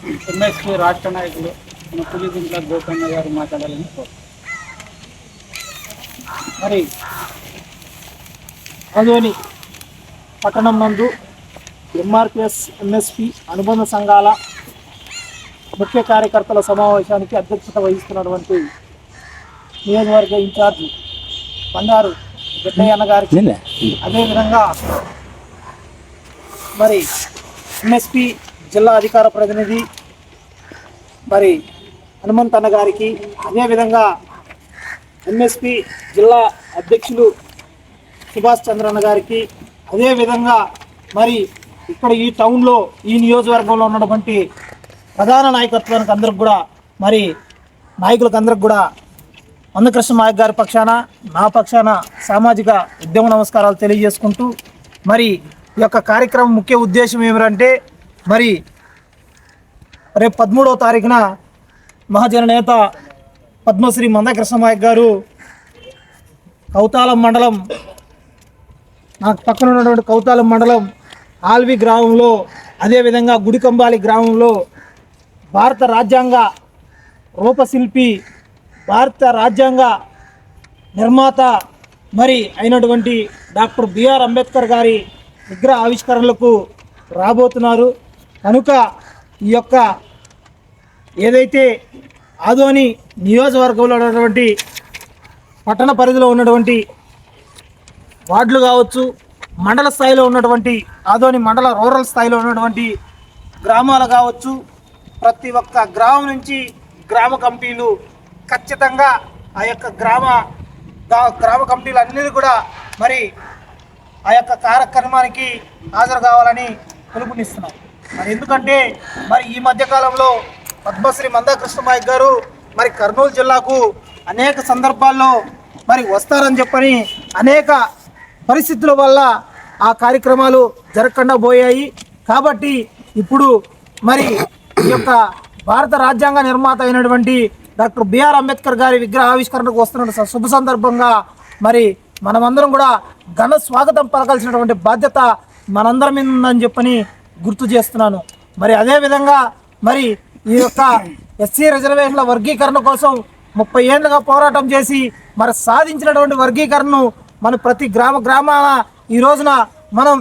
PCC రాష్ట్ర నాయకులు మన పులిగుంట్ల గోకన్న గారు మాట్లాడాలని. మరి అదోని పట్టణం నందు ఎంఆర్పిఎస్ ఎంఎస్పి అనుబంధ సంఘాల ముఖ్య కార్యకర్తల సమావేశానికి అధ్యక్షత వహిస్తున్నటువంటి నియోజకవర్గ ఇన్ఛార్జ్ బండారు గడ్డయ్యన్న గారికి అదేవిధంగా మరి ఎంఎస్పి జిల్లా అధికార ప్రతినిధి మరి హనుమంత్ అన్న గారికి అదేవిధంగా ఎంఎస్పి జిల్లా అధ్యక్షులు సుభాష్ చంద్రన్న గారికి అదేవిధంగా మరి ఇక్కడ ఈ టౌన్లో ఈ నియోజకవర్గంలో ఉన్నటువంటి ప్రధాన నాయకత్వానికి అందరికి కూడా మరి నాయకులకు అందరికి కూడా అన్నకృష్ణ నాయక్ గారి పక్షాన నా పక్షాన సామాజిక ఉద్యమ నమస్కారాలు తెలియజేసుకుంటూ మరి ఈ యొక్క కార్యక్రమం ముఖ్య ఉద్దేశం ఏమిటంటే మరి రేపు పదమూడవ తారీఖున మహాజన నేత పద్మశ్రీ మందకృష్ణ నాయక్ గారు కౌతాలం మండలం నాకు పక్కన ఉన్నటువంటి కౌతాలం మండలం ఆల్వి గ్రామంలో అదేవిధంగా గుడికంబాలి గ్రామంలో భారత రాజ్యాంగ రూపశిల్పి భారత రాజ్యాంగ నిర్మాత మరి అయినటువంటి డాక్టర్ బిఆర్ అంబేద్కర్ గారి విగ్రహ ఆవిష్కరణలకు రాబోతున్నారు. కనుక ఈ యొక్క ఏదైతే ఆదోని నియోజకవర్గంలో ఉన్నటువంటి పట్టణ పరిధిలో ఉన్నటువంటి వార్డులు కావచ్చు మండల స్థాయిలో ఉన్నటువంటి ఆదోని మండల రూరల్ స్థాయిలో ఉన్నటువంటి గ్రామాలు కావచ్చు ప్రతి ఒక్క గ్రామం నుంచి గ్రామ కమిటీలు ఖచ్చితంగా ఆ యొక్క గ్రామ గ్రామ కమిటీలు అన్నీ కూడా మరి ఆ యొక్క కార్యక్రమానికి హాజరు కావాలని పిలుపునిస్తున్నాం. మరి ఎందుకంటే మరి ఈ మధ్యకాలంలో పద్మశ్రీ మందాకృష్ణ నాయక్ గారు మరి కర్నూలు జిల్లాకు అనేక సందర్భాల్లో మరి వస్తారని చెప్పని అనేక పరిస్థితుల వల్ల ఆ కార్యక్రమాలు జరగకుండా పోయాయి. కాబట్టి ఇప్పుడు మరి ఈ యొక్క భారత రాజ్యాంగ నిర్మాత అయినటువంటి డాక్టర్ బిఆర్ అంబేద్కర్ గారి విగ్రహ ఆవిష్కరణకు వస్తున్న శుభ సందర్భంగా మరి మనమందరం కూడా ఘన స్వాగతం పలకాల్సినటువంటి బాధ్యత మనందరి మీద ఉందని చెప్పని గుర్తు చేస్తున్నాను. మరి అదేవిధంగా మరి ఈ యొక్క ఎస్సీ రిజర్వేషన్ల వర్గీకరణ కోసం ముప్పై ఏళ్ళుగా పోరాటం చేసి మరి సాధించినటువంటి వర్గీకరణను మన ప్రతి గ్రామ గ్రామాన ఈ రోజున మనం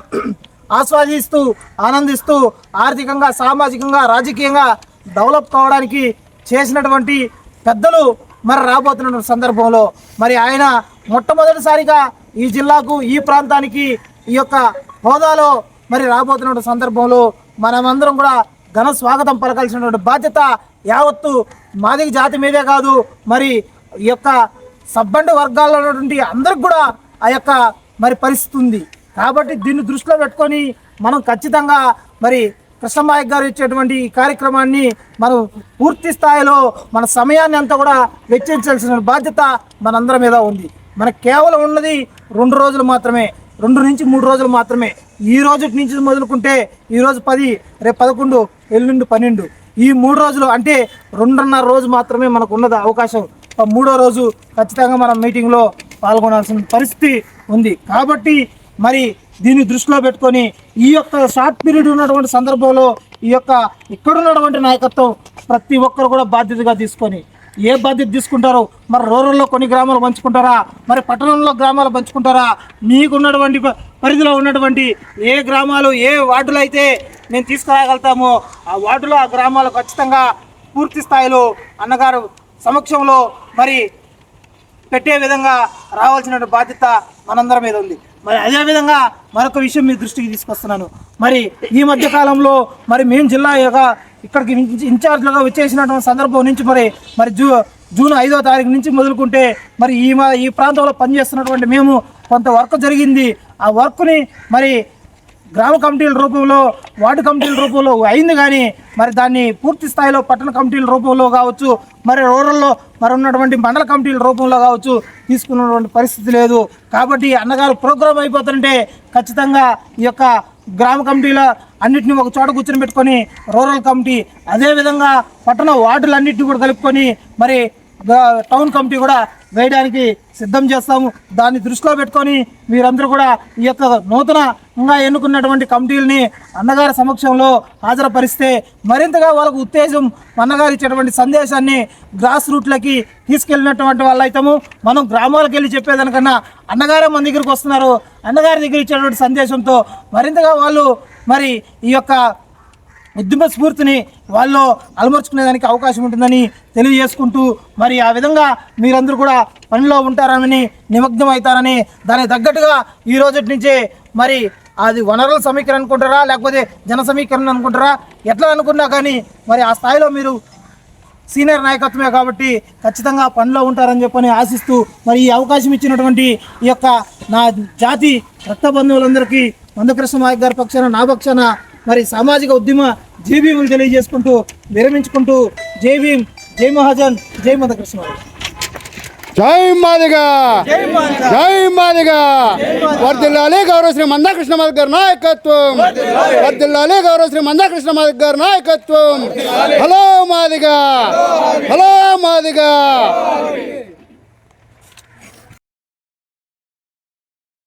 ఆస్వాదిస్తూ ఆనందిస్తూ ఆర్థికంగా సామాజికంగా రాజకీయంగా డెవలప్ కావడానికి చేసినటువంటి పెద్దలు మరి రాబోతున్న సందర్భంలో మరి ఆయన మొట్టమొదటిసారిగా ఈ జిల్లాకు ఈ ప్రాంతానికి ఈ యొక్క హోదాలో మరి రాబోతున్న సందర్భంలో మనమందరం కూడా ఘన స్వాగతం పలకాల్సినటువంటి బాధ్యత యావత్తు మాదిగ జాతి మీదే కాదు. మరి ఈ యొక్క సబ్బండి వర్గాల్లో ఉన్నటువంటి అందరికి కూడా ఆ యొక్క మరి పరిస్థితి ఉంది. కాబట్టి దీన్ని దృష్టిలో పెట్టుకొని మనం ఖచ్చితంగా మరి కృష్ణమాయక్ గారు ఇచ్చేటువంటి ఈ కార్యక్రమాన్ని మనం పూర్తి స్థాయిలో మన సమయాన్ని అంతా కూడా వెచ్చించాల్సిన బాధ్యత మనందరి మీద ఉంది. మనకు కేవలం ఉన్నది రెండు రోజులు మాత్రమే రెండు నుంచి మూడు రోజులు మాత్రమే. ఈ రోజు నుంచి మొదలుకుంటే ఈ రోజు పది రేపు పదకొండు ఎల్లుండి పన్నెండు. ఈ మూడు రోజులు అంటే రెండున్నర రోజు మాత్రమే మనకు ఉన్నది అవకాశం. మూడో రోజు ఖచ్చితంగా మనం మీటింగ్లో పాల్గొనాల్సిన పరిస్థితి ఉంది. కాబట్టి మరి దీన్ని దృష్టిలో పెట్టుకొని ఈ యొక్క షార్ట్ పీరియడ్ ఉన్నటువంటి సందర్భంలో ఈ యొక్క ఇక్కడ ఉన్నటువంటి నాయకత్వం ప్రతి ఒక్కరు కూడా బాధ్యతగా తీసుకొని ఏ బాధ్యత తీసుకుంటారో మరి రూరల్లో కొన్ని గ్రామాలు పంచుకుంటారా? మరి పట్టణంలో గ్రామాలు పంచుకుంటారా? మీకున్నటువంటి పరిధిలో ఉన్నటువంటి ఏ గ్రామాలు ఏ వార్డులు అయితే మేము తీసుకురాగలుగుతాము. ఆ వార్డులో ఆ గ్రామాలు ఖచ్చితంగా పూర్తి స్థాయిలో అన్నగారు సమక్షంలో మరి పెట్టే విధంగా రావాల్సిన బాధ్యత మనందరి మీద ఉంది. మరి అదేవిధంగా మరొక విషయం మీ దృష్టికి తీసుకొస్తున్నాను. మరి ఈ మధ్య కాలంలో మరి మేము జిల్లా యొక్క ఇక్కడికి ఇన్ఛార్జ్లుగా వచ్చేసినటువంటి సందర్భం నుంచి మరి మరి జూ జూన్ ఐదో తారీఖు నుంచి మొదలుకుంటే మరి ఈ ఈ ప్రాంతంలో పనిచేస్తున్నటువంటి మేము కొంత వర్క్ జరిగింది. ఆ వర్క్ని మరి గ్రామ కమిటీల రూపంలో వార్డు కమిటీల రూపంలో అయింది కానీ మరి దాన్ని పూర్తి స్థాయిలో పట్టణ కమిటీల రూపంలో కావచ్చు మరి రూరల్లో మరి ఉన్నటువంటి మండల కమిటీల రూపంలో కావచ్చు తీసుకున్నటువంటి పరిస్థితి లేదు. కాబట్టి అన్నగారు ప్రోగ్రామ్ అయిపోతుంటే ఖచ్చితంగా ఈ యొక్క గ్రామ కమిటీల అన్నింటినీ ఒక చోట కూర్చొని పెట్టుకొని రూరల్ కమిటీ అదేవిధంగా పట్టణ వార్డులన్నింటినీ కూడా కలుపుకొని మరి టౌన్ కమిటీ కూడా వేయడానికి సిద్ధం చేస్తాము. దాన్ని దృష్టిలో పెట్టుకొని మీరందరూ కూడా ఈ యొక్క నూతనంగా ఎన్నుకున్నటువంటి కమిటీలని అన్నగారి సమక్షంలో హాజరుపరిస్తే మరింతగా వాళ్ళకు ఉత్తేజం అన్నగారు ఇచ్చేటువంటి సందేశాన్ని గ్రాస్ రూట్లకి తీసుకెళ్ళినటువంటి వాళ్ళు మనం గ్రామాలకు వెళ్ళి చెప్పేదానికన్నా అన్నగారే మన దగ్గరికి వస్తున్నారు. అన్నగారి దగ్గర ఇచ్చేటువంటి సందేశంతో మరింతగా వాళ్ళు మరి ఈ యొక్క ఉద్యమ స్ఫూర్తిని వాళ్ళు అలమర్చుకునేదానికి అవకాశం ఉంటుందని తెలియజేసుకుంటూ మరి ఆ విధంగా మీరందరూ కూడా పనిలో ఉంటారని నిమగ్నం అవుతారని దానికి తగ్గట్టుగా ఈ రోజు నుంచే మరి అది వనరుల సమీకరణ అనుకుంటారా? లేకపోతే జన సమీకరణ అనుకుంటారా? ఎట్లా అనుకున్నా కానీ మరి ఆ స్థాయిలో మీరు సీనియర్ నాయకత్వమే కాబట్టి ఖచ్చితంగా పనిలో ఉంటారని చెప్పని ఆశిస్తూ మరి ఈ అవకాశం ఇచ్చినటువంటి ఈ యొక్క నా జాతి రక్త బంధువులందరికీ మందకృష్ణ నాయక్ గారి పక్షాన నా పక్షాన మరి సామాజిక ఉద్యమ జై భీములు తెలియజేసుకుంటూ విరమించుకుంటూ జై భీమ్ జై మహాజన్ జై మందకృష్ణ. జై మాదిగా! జై మాదిగా! వర్దిల్లాలి గౌరవ శ్రీ మందాకృష్ణ మాదిగ గారి నాయకత్వం! వర్దిల్లాలి! గౌరవ శ్రీ మందాకృష్ణ మాదిగ గారి నాయకత్వం హలో మాదిగా! హలో మాదిగా!